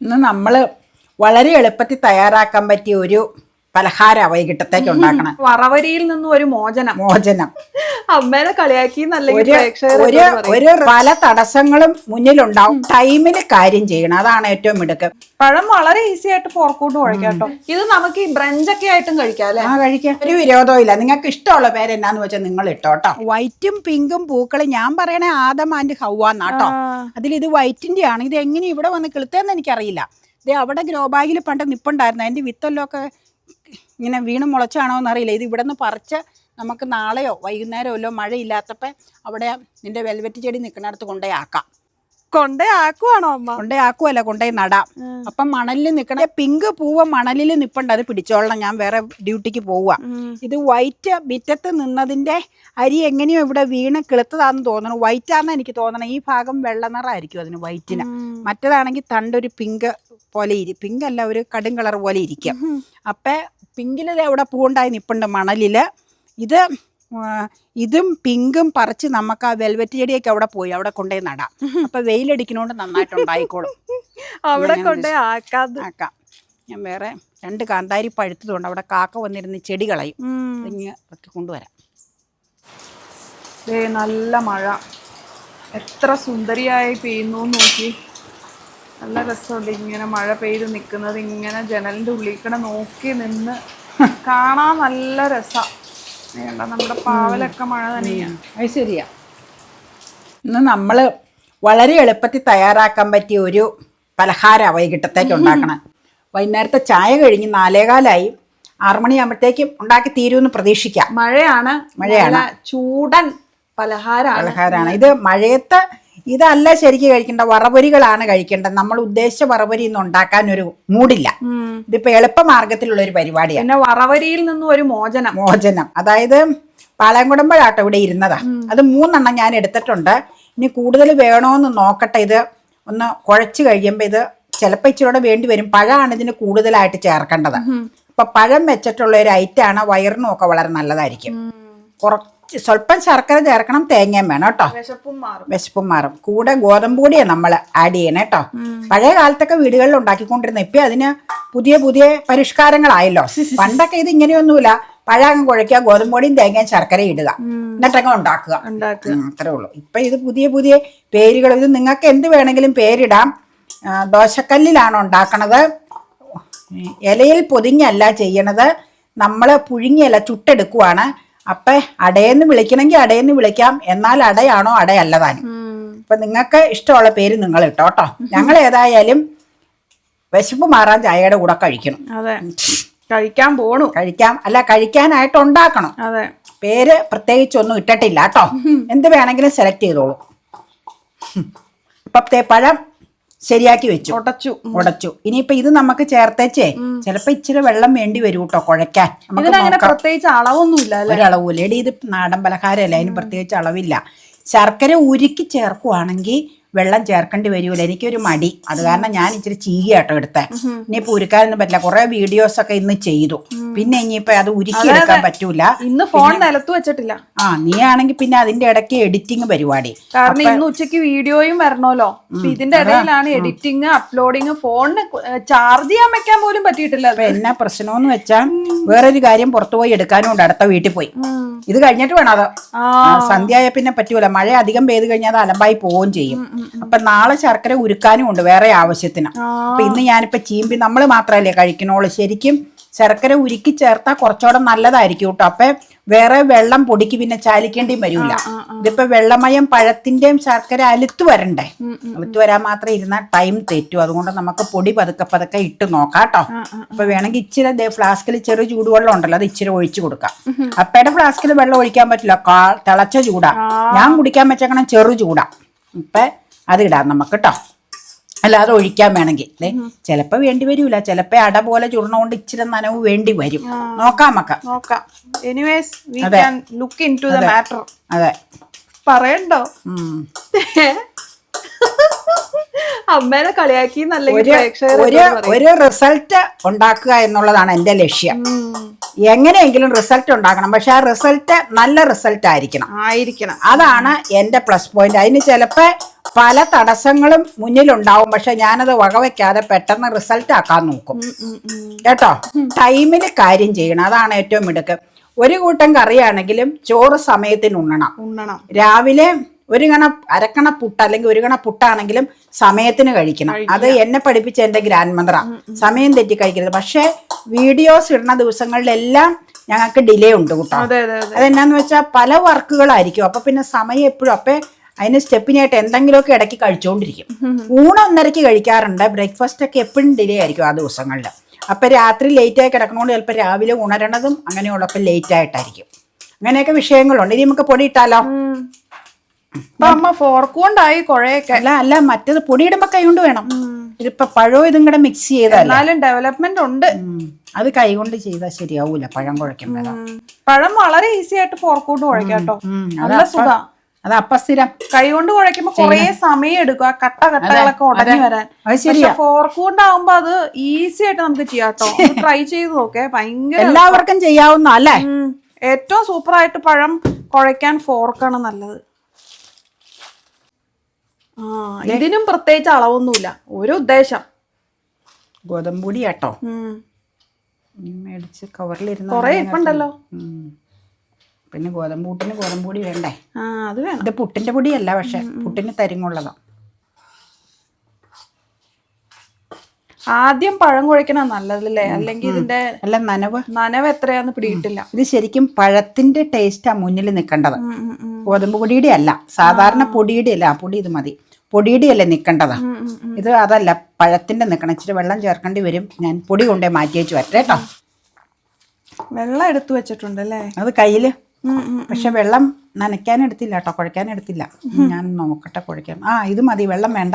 ഇന്ന് നമ്മൾ വളരെ എളുപ്പത്തിൽ തയ്യാറാക്കാൻ പറ്റിയ ഒരു പലഹാര വൈകിട്ടത്തേക്ക് ഉണ്ടാക്കണം. വറവരിയിൽ നിന്നും ഒരു മോചനം. മോചനം. അമ്മേനെ കളിയാക്കി നല്ല ഒരു ഒരു ഒരു പല തടസ്സങ്ങളും മുന്നിലുണ്ടാവും. ടൈമിന് കാര്യം ചെയ്യണം. അതാണ് ഏറ്റവും മിടുക്ക്. പഴം വളരെ ഈസി ആയിട്ട് ഫോർക്കൂട്ട് കുഴക്കാം കേട്ടോ. ഇത് നമുക്ക് ഈ ബ്രഞ്ചൊക്കെ ആയിട്ടും കഴിക്കാം അല്ലെ? ആ കഴിക്കാം. ഒരു വിരോധവും ഇല്ല. നിങ്ങൾക്ക് ഇഷ്ടമുള്ള പേര് എന്നാന്ന് വെച്ചാൽ നിങ്ങൾ ഇട്ടോട്ടോ വൈറ്റും പിങ്കും പൂക്കളും. ഞാൻ പറയണേ ആദം ആൻഡ് ഹൗവാന്നാട്ടോ അതിൽ ഇത് വൈറ്റിന്റെ ആണ്. ഇത് എങ്ങനെ ഇവിടെ വന്ന് കിളുത്തേന്ന് എനിക്കറിയില്ല. ഇത് അവിടെ ഗ്രോബാഗിൽ പണ്ട് നിപ്പുണ്ടായിരുന്നു. അതിന്റെ വിത്തെല്ലാം ഒക്കെ ഇങ്ങനെ വീണ് മുളച്ചാണോ എന്നറിയില്ല. ഇത് ഇവിടെ നിന്ന് പറിച്ച് നമുക്ക് നാളെയോ വൈകുന്നേരമോ അല്ലോ മഴയില്ലാത്തപ്പോൾ അവിടെ നിന്റെ വെൽവെറ്റ് ചെടി നിൽക്കുന്നിടത്ത് കൊണ്ടേ ആക്കാം കൊണ്ടേ ആക്കുവാണോ അമ്മ? കൊണ്ടേ ആക്കുവല്ല കൊണ്ടേ നടാം അപ്പം മണലിൽ നിൽക്കണ പിങ്ക് പൂവ് മണലിൽ നിൽപ്പുണ്ട് അത് പിടിച്ചോളണം. ഞാൻ വേറെ ഡ്യൂട്ടിക്ക് പോവുക ഇത് വൈറ്റ് മിറ്റത്ത് നിന്നതിന്റെ അരി എങ്ങനെയോ ഇവിടെ വീണ് കിളുത്തതാന്ന് തോന്നണം വൈറ്റ് ആണെന്ന് എനിക്ക് തോന്നണം. ഈ ഭാഗം വെള്ള നിറമായിരിക്കും അതിന് വൈറ്റിന് മറ്റേതാണെങ്കിൽ തണ്ടൊരു പിങ്ക് പോലെ ഇരി പിങ്ക് അല്ല ഒരു കടും കളർ പോലെ ഇരിക്കും. അപ്പം പിങ്കിൽ അവിടെ പൂണ്ടായി നിപ്പുണ്ട് മണലിൽ ഇത് ഇതും പിങ്കും പറിച്ച് നമുക്ക് ആ വെൽവെറ്റ് ചെടിയൊക്കെ അവിടെ പോയി. അവിടെ കൊണ്ടുപോയി നടാം. അപ്പൊ വെയിലടിക്കണോണ്ട് നന്നായിട്ടുണ്ടായിക്കോളും. അവിടെ കൊണ്ടുപോയി കൊണ്ടേ ആക്കാതെ ആക്കാം. ഞാൻ വേറെ രണ്ട് കാന്താരി പഴുത്തതുകൊണ്ട് അവിടെ കാക്ക വന്നിരുന്ന് ചെടി കളയും. ഇങ്ങ് കൊണ്ടുവരാം. നല്ല മഴ. എത്ര സുന്ദരിയായി പെയ്യുന്നു നോക്കി. നല്ല രസമുണ്ട്. ഇങ്ങനെ മഴ പെയ്ത് നിൽക്കുന്നത് ഇങ്ങനെ ജനലിന്റെ ഉള്ളിൽ കൂടെ നോക്കി നിന്ന് കാണാൻ നല്ല രസം. വേണ്ട നമ്മുടെ പാവലൊക്കെ മഴ തന്നെയാണ് അത് ശരിയാ. ഇന്ന് നമ്മൾ വളരെ എളുപ്പത്തിൽ തയ്യാറാക്കാൻ പറ്റിയ ഒരു പലഹാര വൈകിട്ടത്തേക്ക് ഉണ്ടാക്കണം. വൈകുന്നേരത്തെ ചായ കഴിഞ്ഞ് നാലേകാലായി. ആറുമണിയാകുമ്പോഴത്തേക്കും ഉണ്ടാക്കി തീരുമെന്ന് പ്രതീക്ഷിക്കാം. മഴയാണ്. മഴയാണ്. ചൂടൻ പലഹാരമാണ് പലഹാരമാണ് ഇത് മഴയത്ത് ഇതല്ല ശരിക്ക് കഴിക്കേണ്ട വറവരികളാണ് കഴിക്കേണ്ടത്. നമ്മൾ ഉദ്ദേശിച്ച വറവരി ഒന്നും ഉണ്ടാക്കാൻ ഒരു മൂടില്ല. ഇതിപ്പോ ഇതിപ്പോ മാർഗത്തിലുള്ള ഒരു പരിപാടിയാണ് പിന്നെ വറവരിയിൽ നിന്നും ഒരു മോചനം. മോചനം. അതായത് പാളയംകുടമ്പഴാട്ടോ ഇവിടെ ഇരുന്നതാ. അത് മൂന്നെണ്ണം ഞാൻ എടുത്തിട്ടുണ്ട്. ഇനി കൂടുതൽ വേണോന്ന് നോക്കട്ടെ. ഇത് ഒന്ന് കുഴച്ച് കഴിയുമ്പോൾ ഇത് ചിലപ്പോൾ ഇച്ചിരൂടെ വേണ്ടി വരും. പഴമാണ് ഇതിന് കൂടുതലായിട്ട് ചേർക്കേണ്ടത്. അപ്പൊ പഴം വെച്ചിട്ടുള്ള ഒരു ഐറ്റാണ് വയറിനും ഒക്കെ വളരെ നല്ലതായിരിക്കും. കുറച്ച് സ്വല്പം ശർക്കര ചേർക്കണം തേങ്ങയും വേണം കേട്ടോ. വിശപ്പും മാറും. വിശപ്പും മാറും. കൂടെ ഗോതമ്പ് പൊടിയാണ് നമ്മൾ ആഡ് ചെയ്യണേ കേട്ടോ. പഴയ കാലത്തൊക്കെ വീടുകളിൽ ഉണ്ടാക്കിക്കൊണ്ടിരുന്ന ഇപ്പൊ അതിന് പുതിയ പുതിയ പരിഷ്കാരങ്ങളായല്ലോ. പണ്ടൊക്കെ ഇത് ഇങ്ങനെയൊന്നുമില്ല. പഴം കുഴയ്ക്കുക ഗോതമ്പ് പൊടിയും തേങ്ങയും ശർക്കരയും ഇടുക. എന്നിട്ടങ്ങ് ഉണ്ടാക്കുക. അത്രേ ഉള്ളൂ. ഇപ്പൊ ഇത് പുതിയ പുതിയ പേരുകൾ ഇത് നിങ്ങൾക്ക് എന്ത് വേണമെങ്കിലും പേരിടാം. ദോശക്കല്ലിലാണ് ഉണ്ടാക്കണത്. ഇലയിൽ പൊതിഞ്ഞല്ല ചെയ്യണത്. നമ്മൾ പുഴുങ്ങിയല്ല ചുട്ടെടുക്കുവാണ്. അപ്പൊ അടയെന്ന് വിളിക്കണമെങ്കിൽ അടയെന്ന് വിളിക്കാം. എന്നാൽ അടയാണോ അടയല്ലതാനും. അപ്പൊ നിങ്ങൾക്ക് ഇഷ്ടമുള്ള പേര് നിങ്ങൾ ഇട്ടോ കേട്ടോ ഞങ്ങൾ ഏതായാലും വിശപ്പ് മാറാൻ ചായയുടെ കൂടെ കഴിക്കണം. അതെ. കഴിക്കാൻ പോണു. കഴിക്കാം. അല്ല കഴിക്കാനായിട്ട് ഉണ്ടാക്കണം. അതെ. പേര് പ്രത്യേകിച്ചൊന്നും ഇട്ടിട്ടില്ല കേട്ടോ എന്ത് വേണമെങ്കിലും സെലക്ട് ചെയ്തോളൂ. ഇപ്പത്തെ പഴം ശരിയാക്കി വെച്ചു. ഉടച്ചു. ഉടച്ചു. ഇനിയിപ്പൊ ഇത് നമുക്ക് ചേർത്തേച്ചേ ചിലപ്പോ ഇച്ചിരി വെള്ളം വേണ്ടി വരും കേട്ടോ കുഴക്കാൻ നമുക്ക് പ്രത്യേകിച്ച് അളവൊന്നുമില്ല ഒരളവില്ല എടി ഇത് നാടൻ പലഹാരമല്ല? അതിന് പ്രത്യേകിച്ച് അളവില്ല. ശർക്കര ഉരുക്കി ചേർക്കുവാണെങ്കിൽ വെള്ളം ചേർക്കേണ്ടി വരുമല്ലോ എനിക്കൊരു മടി. അത് കാരണം ഞാൻ ഇച്ചിരി ചീകിയാട്ടോ എടുത്തേ. ഇനിയിപ്പോ ഉരുക്കാനൊന്നും പറ്റില്ല. കുറെ വീഡിയോസ് ഒക്കെ ഇന്ന് ചെയ്തു. പിന്നെ ഇനിയിപ്പോ അത് ഉരുക്കി എടുക്കാൻ പറ്റൂല. ഇന്ന് ഫോൺ നിലത്ത് വെച്ചിട്ടില്ല. ആ നീ ആണെങ്കിൽ പിന്നെ അതിന്റെ ഇടയ്ക്ക് എഡിറ്റിംഗ് പരിപാടി. കാരണം ഇന്ന് ഉച്ചയ്ക്ക് വീഡിയോയും വരണമല്ലോ. ഇതിന്റെ ഇടയിലാണ് എഡിറ്റിംഗ് അപ്ലോഡിങ് ഫോണിന് ചാർജ് ചെയ്യാൻ വെക്കാൻ പോലും പറ്റിയിട്ടില്ല എന്നാ പ്രശ്നമെന്ന് വെച്ചാൽ വേറൊരു കാര്യം പുറത്തു പോയി എടുക്കാനും ഉണ്ട്. അടുത്ത വീട്ടിൽ പോയി. ഇത് കഴിഞ്ഞിട്ട് വേണം അത്. സന്ധ്യയായ പിന്നെ പറ്റൂല. മഴ അധികം പെയ്ത് കഴിഞ്ഞാൽ അത് അലമ്പായി പോവുകയും ചെയ്യും. അപ്പൊ നാളെ ശർക്കര ഉരുക്കാനും ഉണ്ട് വേറെ ആവശ്യത്തിന്. അപ്പൊ ഇന്ന് ഞാനിപ്പോ ചീമ്പി നമ്മൾ മാത്രമല്ലേ കഴിക്കണോളൂ ശരിക്കും ശർക്കര ഉരുക്കി ചേർത്താൽ കുറച്ചുകൂടെ നല്ലതായിരിക്കും കേട്ടോ. അപ്പൊ വേറെ വെള്ളം പൊടിക്ക് പിന്നെ ചാലിക്കേണ്ടിയും വരില്ല ഇതിപ്പോ വെള്ളമയം പഴത്തിന്റെയും ശർക്കര അലുത്ത് വരണ്ടേ? അലുത്ത് വരാൻ മാത്രം ഇരുന്നാൽ ടൈം തെറ്റും. അതുകൊണ്ട് നമുക്ക് പൊടി പതുക്കെ പതുക്കെ ഇട്ട് നോക്കാം കേട്ടോ. അപ്പൊ വേണമെങ്കിൽ ഇച്ചിരി ഫ്ലാസ്കിൽ ചെറിയ ചൂടുവെള്ളം ഉണ്ടല്ലോ അത് ഇച്ചിരി ഒഴിച്ചു കൊടുക്കാം. അപ്പയുടെ ഫ്ലാസ്കിൽ വെള്ളം ഒഴിക്കാൻ പറ്റില്ല. കാ തിളച്ച ചൂടാ. ഞാൻ കുടിക്കാൻ വെച്ചേക്കണം ചെറു ചൂടാ. ഇപ്പൊ അത് ഇടാം നമുക്ക് കേട്ടോ അല്ലാതെ ഒഴിക്കാൻ വേണമെങ്കിൽ. അല്ലേ ചിലപ്പോ വേണ്ടി വരൂല. ചിലപ്പോ അട പോലെ ചുരുണ കൊണ്ട് ഇച്ചിരി നനവ് വേണ്ടി വരും. നോക്കാം നമുക്ക്. നോക്കാം. Anyways we can look into the matter അതെ. പറയണ്ടോ. അമ്മേനെ കളിയാക്കി നല്ല ഒരു ഒരു റിസൾട്ട് ഉണ്ടാക്കുക എന്നുള്ളതാണ് എന്റെ ലക്ഷ്യം. എങ്ങനെയെങ്കിലും റിസൾട്ട് ഉണ്ടാക്കണം. പക്ഷെ ആ റിസൾട്ട് നല്ല റിസൾട്ട് ആയിരിക്കണം. ആയിരിക്കണം അതാണ് എന്റെ പ്ലസ് പോയിന്റ്. അതിന് ചിലപ്പോൾ പല തടസ്സങ്ങളും മുന്നിലുണ്ടാവും. പക്ഷെ ഞാനത് വകവെക്കാതെ പെട്ടെന്ന് റിസൾട്ട് ആക്കാൻ നോക്കും. കേട്ടോ? ടൈമിൽ കാര്യം ചെയ്യണം. അതാണ് ഏറ്റവും മിടുക്ക്. ഒരു കൂട്ടം കറിയാണെങ്കിലും ചോറ് സമയത്തിന് ഉണ്ണണം. ഉണ്ണണം. രാവിലെ ഒരു കണ അരക്കണ പുട്ട് അല്ലെങ്കിൽ ഒരു കണ പുട്ടാണെങ്കിലും സമയത്തിന് കഴിക്കണം. അത് എന്നെ പഠിപ്പിച്ച എന്റെ ഗ്രാൻഡ് മദറാ സമയം തെറ്റി കഴിക്കരുത്. പക്ഷെ വീഡിയോസ് ഇടുന്ന ദിവസങ്ങളിലെല്ലാം ഞങ്ങൾക്ക് ഡിലേ ഉണ്ട് കൂട്ടോ. അതെ അതെ അതെ. അതെന്നാന്ന് വെച്ചാൽ പല വർക്കുകളായിരിക്കും അപ്പൊ പിന്നെ സമയം എപ്പോഴും അപ്പൊ അതിന് സ്റ്റെപ്പിനായിട്ട് എന്തെങ്കിലുമൊക്കെ ഇടയ്ക്ക് കഴിച്ചുകൊണ്ടിരിക്കും ഊണ് ഒന്നരക്ക് കഴിക്കാറുണ്ട്. ബ്രേക്ക്ഫാസ്റ്റ് ഒക്കെ എപ്പോഴും ഡിലേ ആയിരിക്കും ആ ദിവസങ്ങളിൽ. അപ്പം രാത്രി ലേറ്റ് ആയി കിടക്കണോണ്ട് ചിലപ്പോൾ രാവിലെ ഉണരണതും അങ്ങനെയുള്ളപ്പോൾ ലേറ്റ് ആയിട്ടായിരിക്കും. അങ്ങനെയൊക്കെ വിഷയങ്ങളുണ്ട്. ഇനി നമുക്ക് പൊടി ഇട്ടാലോ? അപ്പൊ അമ്മ ഫോർക്ക് കൊണ്ടായി കൊഴയൊക്കെ. അല്ല അല്ല മറ്റേത് പൊടിയിടുമ്പോ കൈ കൊണ്ട് വേണം ഇതിപ്പോ പഴവും ഇതും കൂടെ മിക്സ് ചെയ്താൽ എന്നാലും ഡെവലപ്മെന്റ് ഉണ്ട്. അത് കൈകൊണ്ട് ചെയ്താൽ ശരിയാവൂല പഴം കുഴയ്ക്കുമ്പോൾ പഴം വളരെ ഈസി ആയിട്ട് ഫോർക്ക് കൊണ്ട് കുഴക്കാം കേട്ടോ നല്ല സുഖ. അത് അപ്പസ്ഥിരം കൈ കൊണ്ട് കുഴക്കുമ്പോ കുറേ സമയം എടുക്കും. ആ കട്ട കട്ടകളൊക്കെ ഉടഞ്ഞു വരാൻ. ഫോർക്ക് കൊണ്ടാവുമ്പോ അത് ഈസി ആയിട്ട് നമുക്ക് ചെയ്യാം കേട്ടോ ട്രൈ ചെയ്ത് നോക്കേ. ഭയങ്കര എല്ലാവർക്കും ചെയ്യാവുന്ന അല്ലേ? ഏറ്റവും സൂപ്പർ ആയിട്ട് പഴം കുഴയ്ക്കാൻ ഫോർക്കാണ് നല്ലത്. ആ ഇതിനും പ്രത്യേകിച്ച് അളവൊന്നുമില്ല. ഒരു ഉദ്ദേശം. ഗോതമ്പ് ആട്ടോ. മേടിച്ച് കവറിലിരുന്ന് കൊറേ ഇപ്പുണ്ടല്ലോ. പിന്നെ ഗോതമ്പ് കൂട്ടിന് ഗോതമ്പ് പൊടി വേണ്ടേ? ആ അത് വേണം. ഇത് പുട്ടിന്റെ പൊടിയല്ല പക്ഷെ പുട്ടിന് തരിങ്ങുള്ളതാ. ആദ്യം പഴം കുഴക്കണ നല്ലതല്ലേ? അല്ലെങ്കിൽ ഇതിന്റെ അല്ല നനവ്? നനവ് എത്രയാന്ന് പിടിയിട്ടില്ല. ഇത് ശരിക്കും പഴത്തിന്റെ ടേസ്റ്റാ മുന്നിൽ നിൽക്കേണ്ടത്. ഗോതമ്പ് പൊടിയുടെ അല്ല. സാധാരണ പൊടിയുടെ അല്ല. ആ പൊടി ഇത് മതി. പൊടിയുടെ അല്ലേ നിൽക്കേണ്ടതാ. ഇത് അതല്ല പഴത്തിന്റെ നിൽക്കണം ഇച്ചിരി വെള്ളം ചേർക്കേണ്ടി വരും. ഞാൻ പൊടി കൊണ്ടേ മാറ്റി വെച്ച് വരട്ടെ കേട്ടോ. വെള്ളം എടുത്തു വെച്ചിട്ടുണ്ട് അല്ലേ? അത് കയ്യിൽ. പക്ഷെ വെള്ളം നനയ്ക്കാൻ എടുത്തില്ല കേട്ടോ കുഴക്കാൻ എടുത്തില്ല ഞാൻ നോക്കട്ടെ കുഴക്കാൻ ആ ഇത് മതി വെള്ളം വേണ്ട.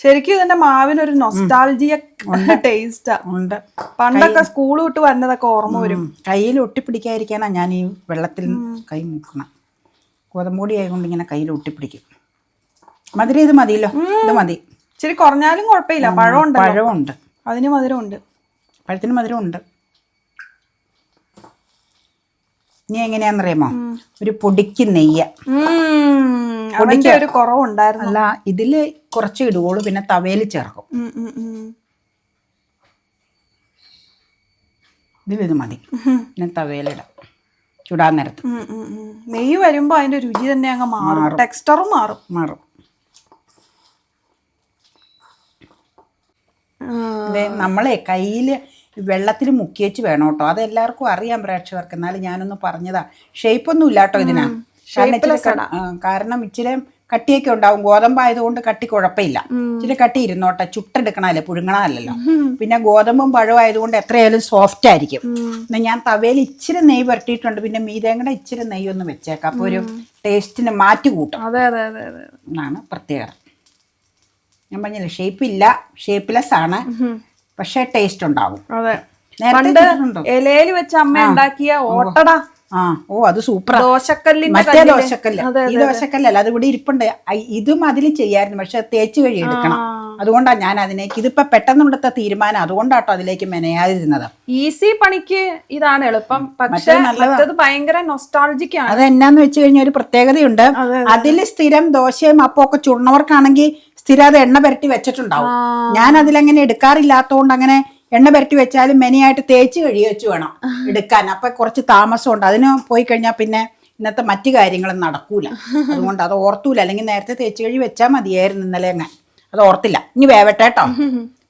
ശരിക്കും ഇതിന്റെ മാവിനൊരു നൊസ്റ്റാൾജിയ ടേസ്റ്റ് ഉണ്ട്. പണ്ടൊക്കെ സ്കൂൾ വിട്ട് വരുന്നതൊക്കെ ഓർമ്മ വരും. കയ്യിൽ ഒട്ടിപ്പിടിക്കാതിരിക്കാനാ ഞാൻ ഈ വെള്ളത്തിൽ കൈ മുക്കണം. ഗോതമ്പൊടി ആയതുകൊണ്ട് ഇങ്ങനെ കയ്യിൽ ഒട്ടിപ്പിടിക്കും. മധുരം ഇത് മതിയല്ലോ. ഇത് മതി. ഇച്ചിരി കുറഞ്ഞാലും കുഴപ്പമില്ല. പഴമുണ്ട് പഴമുണ്ട്. അതിന് മധുരമുണ്ട്. പഴത്തിന് മധുരം ഇനി എങ്ങനെയാണെന്നറിയാമോ ഒരു പൊടിക്ക് നെയ്യ. പൊടിക്ക് ഒരു കുറവുണ്ടായിരുന്നു. അല്ല ഇതിൽ കുറച്ച് ഇടുകയുള്ളൂ പിന്നെ തവയിൽ ചേർക്കും. ഇത് മതി. പിന്നെ തവയിലിടാം ചുടാൻ നേരത്ത്. നെയ്യ് വരുമ്പോ അതിന്റെ രുചി തന്നെ അങ്ങ് മാറും. ടെക്സ്റ്ററും മാറും. മാറും. നമ്മളെ കയ്യിൽ വെള്ളത്തിൽ മുക്കിയേച്ച് വേണം കേട്ടോ. അത് എല്ലാവർക്കും അറിയാം പ്രേക്ഷകർക്ക്. എന്നാലും ഞാനൊന്ന് പറഞ്ഞതാ. ഷേപ്പ് ഒന്നും ഇല്ല കേട്ടോ ഇതിനാ. കാരണം ഇച്ചിരി കട്ടിയൊക്കെ ഉണ്ടാവും. ഗോതമ്പ് ആയതുകൊണ്ട് കട്ടി കുഴപ്പമില്ല. ഇച്ചിരി കട്ടി ഇരുന്നോട്ടെ ചുട്ടെടുക്കണല്ലേ പുഴുങ്ങണല്ലോ പിന്നെ ഗോതമ്പും പഴവും ആയതുകൊണ്ട് എത്രയായാലും സോഫ്റ്റ് ആയിരിക്കും. എന്നാ ഞാൻ തവയിൽ ഇച്ചിരി നെയ്യ് പുരട്ടിയിട്ടുണ്ട്. പിന്നെ മീതേങ്ങടെ ഇച്ചിരി നെയ്യ് ഒന്ന് വെച്ചേക്കാം. അപ്പൊ ഒരു ടേസ്റ്റിന് മാറ്റി കൂട്ടും. എന്നാണ് പ്രത്യേകത. ഞാൻ പറഞ്ഞില്ല ഷേപ്പ് ഇല്ല. ഷേപ്പ്ലെസ് ആണ്. പക്ഷേ ടേസ്റ്റ് ഉണ്ടാവും. അതെ. പണ്ട് ഇലയിൽ വെച്ച് അമ്മ ഉണ്ടാക്കിയ ഓട്ടട. ആ. ഓ അത് സൂപ്പർ ദോശക്കല്ലിന്റെ മറ്റേ. ദോശക്കല്ല്. ഈ ദോശക്കല്ലല്ല അത് ഇവിടെ ഇരിപ്പുണ്ട്. ഇതും അതിൽ ചെയ്യായിരുന്നു പക്ഷെ തേച്ച് കഴി എടുക്കണം അതുകൊണ്ടാണ് ഞാൻ അതിനേക്ക് ഇതിപ്പോ പെട്ടെന്നുണ്ടത്തെ തീരുമാനം അതുകൊണ്ടാട്ടോ അതിലേക്ക് മെനയാതിരുന്നത്. ഈസി പണിക്ക് ഇതാണ് എളുപ്പം. പക്ഷേ ഭയങ്കര നൊസ്റ്റാൾജിക് ആണ്. അത് എന്നാന്ന് വെച്ച് കഴിഞ്ഞാൽ ഒരു പ്രത്യേകതയുണ്ട്. അതിൽ സ്ഥിരം ദോശയും അപ്പമൊക്കെ ചുടുന്നവർക്കാണെങ്കിൽ സ്ഥിരം അത് എണ്ണ പുരട്ടി വെച്ചിട്ടുണ്ടാവും. ഞാൻ അതിലങ്ങനെ എടുക്കാറില്ലാത്തതുകൊണ്ട് അങ്ങനെ എണ്ണ പുരട്ടി വെച്ചാലും മെനയായിട്ട് തേച്ച് കഴിയ വെച്ച് വേണം എടുക്കാൻ. അപ്പൊ കുറച്ച് താമസമുണ്ട്. അതിന് പോയി കഴിഞ്ഞാൽ പിന്നെ ഇന്നത്തെ മറ്റു കാര്യങ്ങളും നടക്കൂല. അതുകൊണ്ട് അത് ഓർത്തൂല. അല്ലെങ്കിൽ നേരത്തെ തേച്ച് കഴി വെച്ചാൽ മതിയായിരുന്നു ഇന്നലെ അങ്ങനെ അത് ഓർത്തില്ല. ഇനി വേവട്ടേട്ടോ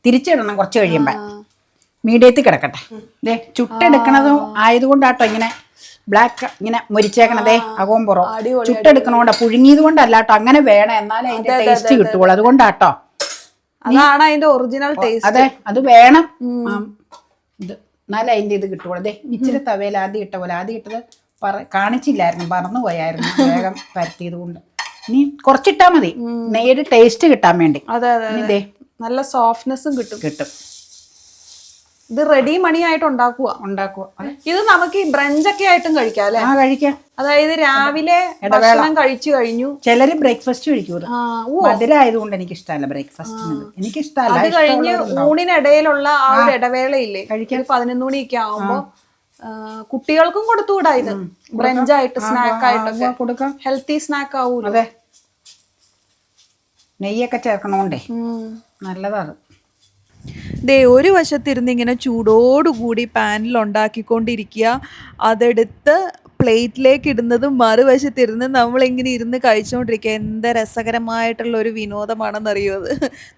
തിരിച്ചിടണം കുറച്ച് കഴിയുമ്പോ. മീഡിയത്തിൽ കിടക്കട്ടെ. ദേ ചുട്ടെടുക്കണതും ആയതുകൊണ്ടാട്ടോ ഇങ്ങനെ ബ്ലാക്ക് ഇങ്ങനെ മുരിച്ചേക്കണതേ അകോമ്പുറം പുറം ചുട്ടെടുക്കണോണ്ടാ പുഴുങ്ങിയത് കൊണ്ടല്ല കേട്ടോ അങ്ങനെ വേണം എന്നാലേ അതിന്റെ ടേസ്റ്റ് കിട്ടുള്ളൂ അതുകൊണ്ടാട്ടോ. അതാണ് അതിന്റെ ഒറിജിനൽ ടേസ്റ്റ് അതെ അത് വേണം. ഇത് എന്നാലേ അതിന്റെ ഇത് കിട്ടുള്ളൂ. അതെ ഇച്ചിരി തവയിൽ ആദ്യം ഇട്ട പോലെ ആദ്യം ഇട്ടത് പറ കാണിച്ചില്ലായിരുന്നു പറന്നു പോയായിരുന്നു വേഗം പരത്തിയത് കൊണ്ട് ഇനി കുറച്ചിട്ടാ മതി. നെയ്യുടെ ടേസ്റ്റ് കിട്ടാൻ വേണ്ടി. അതെ അതെ നല്ല സോഫ്റ്റ്നെസ്സും കിട്ടും. കിട്ടും. ഇത് റെഡി മണി ആയിട്ട് ഉണ്ടാക്കുക ഉണ്ടാക്കുക ഇത് നമുക്ക് ഈ ബ്രഞ്ചൊക്കെ ആയിട്ടും കഴിക്കാം അല്ലെ? ആ കഴിക്കാം. അതായത് രാവിലെ ഭക്ഷണം കഴിച്ചു കഴിഞ്ഞു. ചിലര് ബ്രേക്ക്ഫാസ്റ്റ് കഴിക്കും ഇത് ആയതുകൊണ്ട് എനിക്ക് ഇഷ്ടമല്ല ബ്രേക്ക്ഫാസ്റ്റ് എനിക്ക് ഇഷ്ടമല്ല അത് കഴിഞ്ഞ് ഊണിനിടയിലുള്ള ആ ഒരു ഇടവേളയില്ലേ? കഴിക്കാൻ പതിനൊന്ന് മണിയൊക്കെ ആവുമ്പോ കുട്ടികൾക്കും കൊടുത്തുകൂടാ ഇത്. ബ്രഞ്ചായിട്ട് സ്നാക്ക് ആയിട്ടൊക്കെ കൊടുക്കാം. ഹെൽത്തി സ്നാക്ക് ആവൂല്ലോ അതെ. നെയ്യൊക്കെ ചേർക്കണോണ്ടേ. നല്ലതാണ് ദേ ഒരു വശത്തിരുന്ന് ഇങ്ങനെ ചൂടോടുകൂടി പാനിൽ ഉണ്ടാക്കിക്കൊണ്ടിരിക്കുക അതെടുത്ത് പ്ലേറ്റിലേക്ക് ഇടുന്നതും മറുവശത്തിരുന്ന് നമ്മളിങ്ങനെ ഇരുന്ന് കഴിച്ചുകൊണ്ടിരിക്കുക എന്ത് രസകരമായിട്ടുള്ള ഒരു വിനോദമാണെന്നറിയോ അത്?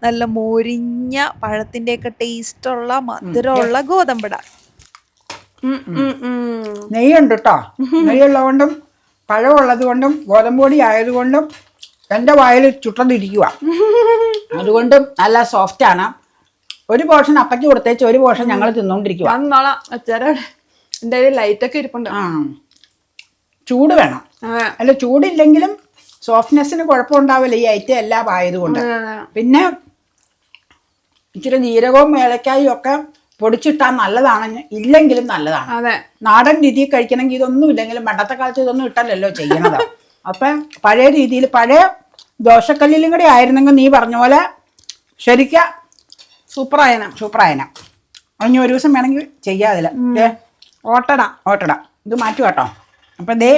നല്ല മൊരിഞ്ഞ പഴത്തിന്റെയൊക്കെ ടേസ്റ്റുള്ള മധുരമുള്ള ഗോതമ്പട. നെയ്യുണ്ട് കേട്ടോ നെയ്യുള്ളതുകൊണ്ടും പഴമുള്ളത് കൊണ്ടും ഗോതമ്പൊടി ആയതുകൊണ്ടും എന്റെ വായിൽ ചുട്ടതിരിക്കുക അതുകൊണ്ടും നല്ല സോഫ്റ്റ് ആണ് ഒരു പോർഷൻ അപ്പയ്ക്ക് കൊടുത്തേച്ച് ഒരു പോർഷൻ ഞങ്ങൾ തിന്നുകൊണ്ടിരിക്കുക കയ്യിൽ ലൈറ്റൊക്കെ ഇരിപ്പുണ്ട്. ആ. ചൂട് വേണം. അല്ല ചൂടില്ലെങ്കിലും സോഫ്റ്റ്നെസ്സിന് കുഴപ്പമുണ്ടാവില്ല. ഈ ഐറ്റം എല്ലാം ആയതുകൊണ്ട്. പിന്നെ ഇച്ചിരി ജീരകവും ഏലക്കായും ഒക്കെ പൊടിച്ചിട്ടാൽ നല്ലതാണ് ഇല്ലെങ്കിലും നല്ലതാണ്. അതെ. നാടൻ രീതിയിൽ കഴിക്കണമെങ്കിൽ ഇതൊന്നും ഇല്ലെങ്കിലും പണ്ടത്തെ കാലത്ത് ഇതൊന്നും ഇട്ടല്ലല്ലോ ചെയ്യണത് അപ്പം പഴയ രീതിയിൽ പഴയ ദോശക്കല്ലിലും കൂടി ആയിരുന്നെങ്കിൽ നീ പറഞ്ഞ പോലെ ശരിക്ക. സൂപ്പറായന. സൂപ്പറായന. ഇനി ഒരു ദിവസം വേണമെങ്കിൽ ചെയ്യാതില്ല. ഓട്ടട. ഓട്ടട. ഇത് മാറ്റു കേട്ടോ. അപ്പൊ ദേ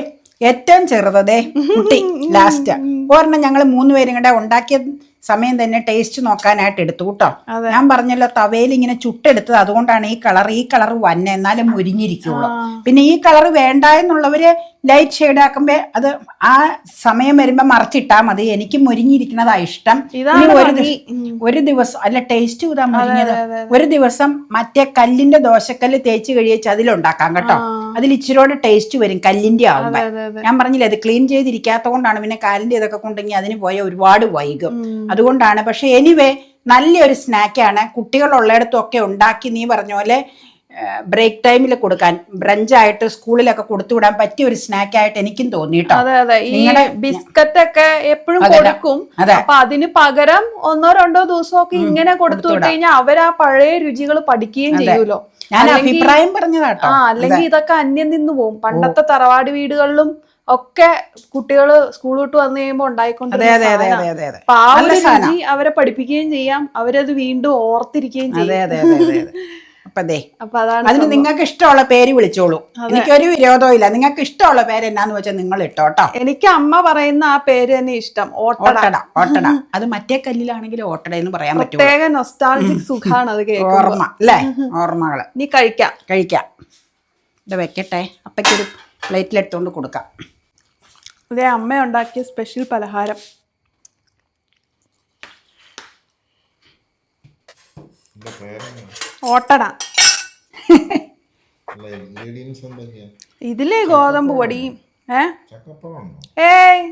ഏറ്റവും ചെറുത് ദേ കുട്ടി ലാസ്റ്റ് ഒരെണ്ണം ഞങ്ങൾ മൂന്ന് പേരും കൂടെ ഉണ്ടാക്കിയ സമയം തന്നെ ടേസ്റ്റ് നോക്കാനായിട്ട് എടുത്തു കേട്ടോ. ഞാൻ പറഞ്ഞല്ലോ തവയിൽ ഇങ്ങനെ ചുട്ടെടുത്തത്. അതുകൊണ്ടാണ് ഈ കളർ ഈ കളർ വന്നെ. എന്നാലും മുരിഞ്ഞിരിക്കുള്ളൂ. പിന്നെ ഈ കളർ വേണ്ട എന്നുള്ളവര് ലൈറ്റ് ഷെയ്ഡ് ആക്കുമ്പോ അത് ആ സമയം വരുമ്പോ മറച്ചിട്ടാ മതി. എനിക്ക് മുരിഞ്ഞിരിക്കുന്നതാ ഇഷ്ടം. ഒരു ദിവസം ഒരു ദിവസം അല്ല ടേസ്റ്റ് ഇതാ മുരിഞ്ഞത്. ഒരു ദിവസം മറ്റേ കല്ലിന്റെ ദോശക്കല്ല് തേച്ച് കഴിയച്ച് അതിലുണ്ടാക്കാം കേട്ടോ. അതിൽ ഇച്ചിരിയോടെ ടേസ്റ്റ് വരും കല്ലിന്റെ അതെ. ഞാൻ പറഞ്ഞില്ലേ അത് ക്ലീൻ ചെയ്തിരിക്കാത്ത കൊണ്ടാണ് പിന്നെ കാലിന്റെ ഇതൊക്കെ കൊണ്ടെങ്കിൽ അതിന് പോയ ഒരുപാട് വൈകും. അതുകൊണ്ടാണ്. പക്ഷെ എനിവേ നല്ലൊരു സ്നാക്കാണ് കുട്ടികളുള്ളിടത്തും ഒക്കെ ഉണ്ടാക്കി നീ പറഞ്ഞ പോലെ ബ്രേക്ക് ടൈമിൽ കൊടുക്കാൻ ബ്രഞ്ചായിട്ട് സ്കൂളിലൊക്കെ കൊടുത്തു വിടാൻ പറ്റിയ ഒരു സ്നാക്ക് ആയിട്ട് എനിക്കും തോന്നിട്ടോ അതെ അതെ. ഈ ബിസ്ക്കറ്റ് ഒക്കെ എപ്പോഴും. കൊടുക്കും. അപ്പൊ അതിന് പകരം ഒന്നോ രണ്ടോ ദിവസമൊക്കെ ഇങ്ങനെ കൊടുത്തു വിട്ട് കഴിഞ്ഞാൽ അവരാ പഴയ രുചികൾ പഠിക്കുകയും ചെയ്യുമല്ലോ ഞാൻ അഭിപ്രായം പറഞ്ഞതാട്ടോ. ആ അല്ലെങ്കിൽ ഇതൊക്കെ അന്യം നിന്ന് പോകും പണ്ടത്തെ തറവാട് വീടുകളിലും ഒക്കെ കുട്ടികൾ സ്കൂൾ വിട്ട് വന്നു കഴിയുമ്പോൾ അപ്പൊ ആ ഒരു രുചി അവരെ പഠിപ്പിക്കുകയും ചെയ്യാം. അവരത് വീണ്ടും ഓർത്തിരിക്കുകയും ചെയ്യും. അതെ അതെ അതെ അതെ അതെ അപ്പൊ അതാണ് അതിന് നിങ്ങൾക്ക് ഇഷ്ടമുള്ള പേര് വിളിച്ചോളൂ. എനിക്കൊരു വിരോധവും ഇല്ല നിങ്ങൾക്ക് ഇഷ്ടമുള്ള പേര് എന്നാന്ന് വെച്ചാൽ നിങ്ങൾ ഇട്ടോട്ടോ എനിക്ക് അമ്മ പറയുന്ന ആ പേര് തന്നെ ഇഷ്ടം. ഓട്ടട. ഓട്ടട അത് മറ്റേ കല്ലിലാണെങ്കിൽ ഓട്ടട എന്ന് പറയാൻ പറ്റും പ്രത്യേക നൊസ്റ്റാൾജിക് സുഖാണ് അത് ഓർമ്മ അല്ലേ? ഓർമ്മകൾ. നീ കഴിക്കാം. കഴിക്കാം. ഇത് വെക്കട്ടെ. അപ്പയ്ക്കൊരു പ്ലേറ്റിലെടുത്തോണ്ട് കൊടുക്കാം. ഇതേ അമ്മ ഉണ്ടാക്കിയ സ്പെഷ്യൽ പലഹാരം എന്താ പേരെന്നാ? ഓട്ടട. ഇതിൽ ഗോതമ്പ് പൊടി ഏയ്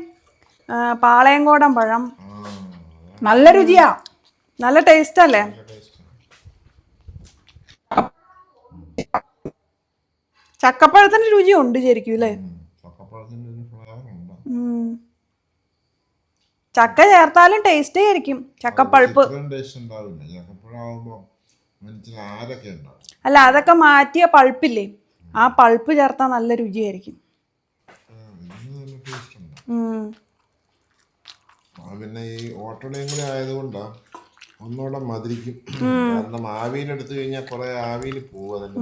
പാളയംകോടൻ പഴം. നല്ല രുചിയാ. നല്ല ടേസ്റ്റ് അല്ലേ? ചക്കപ്പഴത്തിന്റെ രുചി ഉണ്ട് ശരിക്കും അല്ലേ ചക്കപ്പഴത്തിന്റെ ഒരു ഫ്ലേവർ ഉണ്ട് ഉം. ചക്ക ചേർത്താലും ടേസ്റ്റേ ആയിരിക്കും. ചക്കപ്പഴുപ്പ് അല്ല അതൊക്കെ മാറ്റിയ പൾപ്പില്ലേ ആ പൾപ്പ് ചേർത്താൽ നല്ല രുചിയായിരിക്കും. പിന്നെ ഈ ഓട്ടടയും കൂടി ആയതുകൊണ്ട് ഒന്നുകൂടെ മധുരിക്കും. കാരണം ആവിയിലെടുത്തു കഴിഞ്ഞാൽ കുറെ ആവിയിൽ പോകും അതിന്റെ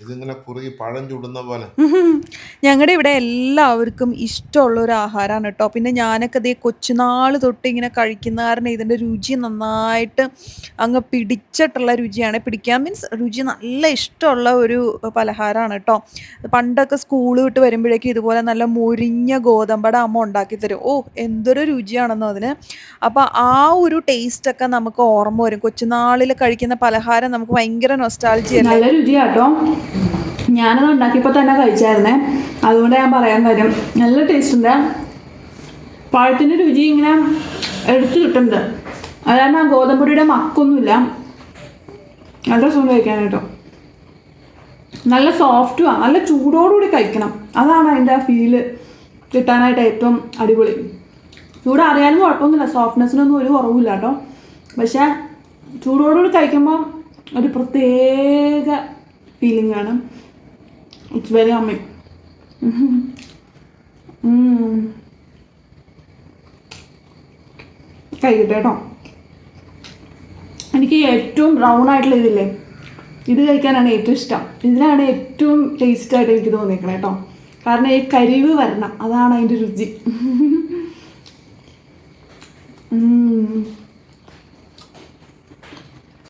ഇതിങ്ങനെ കുറുകി പഴം ചുടുന്ന പോലെ. ഞങ്ങളുടെ ഇവിടെ എല്ലാവർക്കും ഇഷ്ടമുള്ള ഒരു ആഹാരമാണ് കേട്ടോ പിന്നെ ഞാനൊക്കെ ഇതേ കൊച്ചുനാൾ തൊട്ട് ഇങ്ങനെ കഴിക്കുന്ന കാരണം ഇതിന്റെ രുചി നന്നായിട്ട് അങ്ങ് പിടിച്ചിട്ടുള്ള രുചിയാണ്. പിടിക്കാൻ മീൻസ് രുചി നല്ല ഇഷ്ടമുള്ള ഒരു പലഹാരമാണ് കേട്ടോ പണ്ടൊക്കെ സ്കൂൾ വിട്ട് വരുമ്പോഴേക്കും ഇതുപോലെ നല്ല മുരിഞ്ഞ ഗോതമ്പട അമ്മ ഉണ്ടാക്കി തരും. ഓ എന്തൊരു രുചിയാണെന്നോ അതിന്. അപ്പോൾ ആ ഒരു ടേസ്റ്റ് ഒക്കെ നമുക്ക് ഓർമ്മ വരും. കൊച്ചുനാളിൽ കഴിക്കുന്ന പലഹാരം നമുക്ക് ഭയങ്കര നൊസ്റ്റാൾജി നല്ല രുചിയാട്ടോ ഞാനത് ഉണ്ടാക്കിയപ്പോൾ തന്നെ കഴിച്ചായിരുന്നേ. അതുകൊണ്ട് ഞാൻ പറയാൻ കാര്യം നല്ല ടേസ്റ്റ് ഉണ്ട്. പഴത്തിന്റെ രുചി ഇങ്ങനെ എടുത്തു കിട്ടുന്നുണ്ട്. അതുകാരണം ആ ഗോതമ്പൊടിയുടെ മക്കൊന്നുമില്ല. നല്ല സുഖം കഴിക്കാൻ കേട്ടോ നല്ല സോഫ്റ്റുമാണ് നല്ല ചൂടോടുകൂടി കഴിക്കണം. അതാണ് അതിന്റെ ആ ഫീൽ കിട്ടാനായിട്ട് ഏറ്റവും അടിപൊളി. ചൂട് അറിയാനും കുഴപ്പമൊന്നുമില്ല. സോഫ്റ്റ്നെസ്സിനൊന്നും ഒരു കുറവില്ല കേട്ടോ പക്ഷേ ചൂടോടുകൂടി കഴിക്കുമ്പോൾ ഒരു പ്രത്യേക ഫീലിംഗ് ആണ്. ഇറ്റ്സ് വെരി അമ്മി കഴിക്കട്ടെ കേട്ടോ. എനിക്ക് ഏറ്റവും ബ്രൗൺ ആയിട്ടുള്ള ഇതില്ലേ? ഇത് കഴിക്കാനാണ് ഏറ്റവും ഇഷ്ടം. ഇതിനാണ് ഏറ്റവും ടേസ്റ്റ് ആയിട്ട് എനിക്ക് തോന്നിയേക്കണേ കേട്ടോ. കാരണം ഈ കരിവ് വരണം. അതാണ് അതിന്റെ രുചി. ഉം.